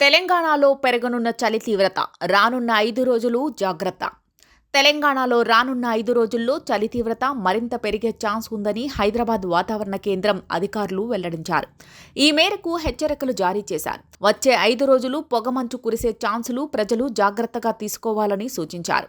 తెలంగాణలో పెరగనున్న చలి తీవ్రత రానున్న ఐదు రోజులు జాగ్రత్త. తెలంగాణలో రానున్న ఐదు రోజుల్లో చలి తీవ్రత మరింత పెరిగే ఛాన్స్ ఉందని హైదరాబాద్ వాతావరణ కేంద్రం అధికారులు వెల్లడించారు. ఈ మేరకు హెచ్చరికలు జారీ చేశారు. వచ్చే ఐదు రోజులు పొగమంచు కురిసే ఛాన్సులు ప్రజలు జాగ్రత్తగా తీసుకోవాలని సూచించారు.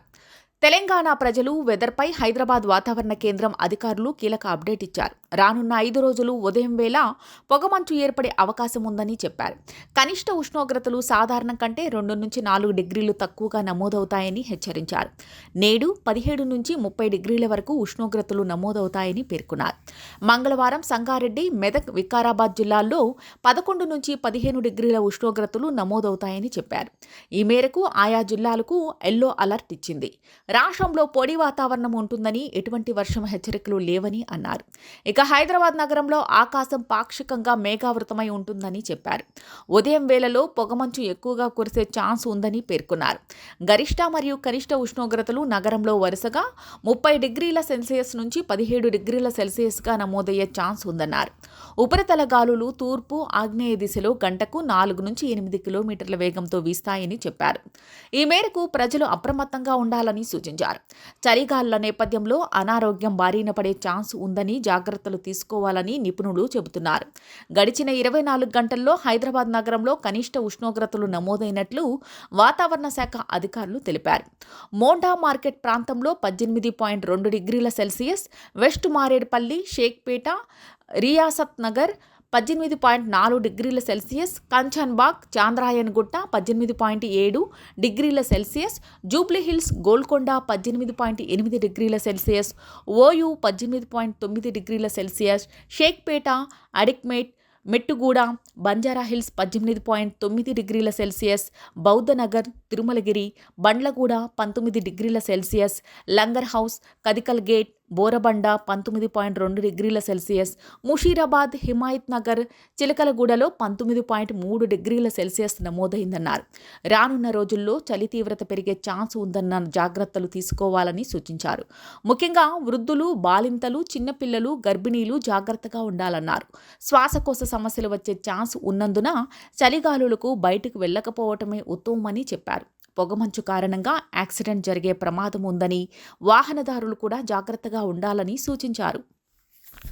తెలంగాణ ప్రజలు వెదర్పై హైదరాబాద్ వాతావరణ కేంద్రం అధికారులు కీలక అప్డేట్ ఇచ్చారు. రానున్న ఐదు రోజులు ఉదయం వేళ పొగమంచు ఏర్పడే అవకాశం ఉందని చెప్పారు. కనిష్ట ఉష్ణోగ్రతలు సాధారణం కంటే రెండు నుంచి నాలుగు డిగ్రీలు తక్కువగా నమోదవుతాయని హెచ్చరించారు. నేడు పదిహేడు నుంచి ముప్పై డిగ్రీల వరకు ఉష్ణోగ్రతలు నమోదవుతాయని పేర్కొన్నారు. మంగళవారం సంగారెడ్డి మెదక్ వికారాబాద్ జిల్లాల్లో పదకొండు నుంచి పదిహేను డిగ్రీల ఉష్ణోగ్రతలు నమోదవుతాయని చెప్పారు. ఈ మేరకు ఆయా జిల్లాలకు ఎల్లో అలర్ట్ ఇచ్చింది. రాష్ట్రంలో పొడి వాతావరణం ఉంటుందని ఎటువంటి వర్షం హెచ్చరికలు లేవని అన్నారు. ఇక హైదరాబాద్ నగరంలో ఆకాశం పాక్షికంగా మేఘావృతమై ఉంటుందని చెప్పారు. ఉదయం వేళలో పొగమంచు ఎక్కువగా కురిసే ఛాన్స్ ఉందని పేర్కొన్నారు. గరిష్ట మరియు కనిష్ట ఉష్ణోగ్రతలు నగరంలో వరుసగా ముప్పై డిగ్రీల సెల్సియస్ నుంచి పదిహేడు డిగ్రీల సెల్సియస్గా నమోదయ్యే ఛాన్స్ ఉందన్నారు. ఉపరితల గాలులు తూర్పు ఆగ్నేయ దిశలో గంటకు నాలుగు నుంచి ఎనిమిది కిలోమీటర్ల వేగంతో వీస్తాయని చెప్పారు. ఈ మేరకు ప్రజలు అప్రమత్తంగా ఉండాలని సూచించారు చలిగాలుల నేపథ్యంలో అనారోగ్యం బారిన పడే ఛాన్స్ ఉందని జాగ్రత్తలు తీసుకోవాలని నిపుణులు చెబుతున్నారు. గడిచిన ఇరవై నాలుగు గంటల్లో హైదరాబాద్ నగరంలో కనిష్ట ఉష్ణోగ్రతలు నమోదైనట్లు వాతావరణ శాఖ అధికారులు తెలిపారు. మోండా మార్కెట్ ప్రాంతంలో పద్దెనిమిది పాయింట్ రెండు డిగ్రీల సెల్సియస్ వెస్ట్ మారేడుపల్లి షేక్పేట రియాసత్ నగర్ పద్దెనిమిది పాయింట్ నాలుగు డిగ్రీల సెల్సియస్ కంచన్బాగ్ చాంద్రాయన్ గుట్ట పద్దెనిమిది పాయింట్ ఏడు డిగ్రీల సెల్సియస్ జూబ్లీ హిల్స్ గోల్కొండ పద్దెనిమిది పాయింట్ ఎనిమిది డిగ్రీల సెల్సియస్ ఓయూ పద్దెనిమిది పాయింట్ తొమ్మిది డిగ్రీల సెల్సియస్ షేక్పేట అడిక్మేట్ మెట్టుగూడ బంజారా హిల్స్ పద్దెనిమిది పాయింట్ తొమ్మిది డిగ్రీల సెల్సియస్ బౌద్ధనగర్ తిరుమలగిరి బండ్లగూడ పంతొమ్మిది డిగ్రీల Celsius Langar house Kadikal gate Borabanda పంతొమ్మిది పాయింట్ రెండు డిగ్రీల సెల్సియస్ ముషీరాబాద్ హిమాయత్ నగర్ చిలకలగూడలో పంతొమ్మిది పాయింట్ మూడు డిగ్రీల సెల్సియస్ నమోదైందన్నారు. రానున్న రోజుల్లో చలి తీవ్రత పెరిగే ఛాన్స్ ఉందన్న జాగ్రత్తలు తీసుకోవాలని సూచించారు. ముఖ్యంగా వృద్ధులు బాలింతలు చిన్నపిల్లలు గర్భిణీలు జాగ్రత్తగా ఉండాలన్నారు. శ్వాసకోశ సమస్యలు వచ్చే ఛాన్స్ ఉన్నందున చలిగాలులకు బయటకు వెళ్ళకపోవటమే ఉత్తమమని చెప్పారు. పొగమంచు కారణంగా యాక్సిడెంట్ జరిగే ప్రమాదం ఉందని వాహనదారులు కూడా జాగ్రత్తగా ఉండాలని సూచించారు.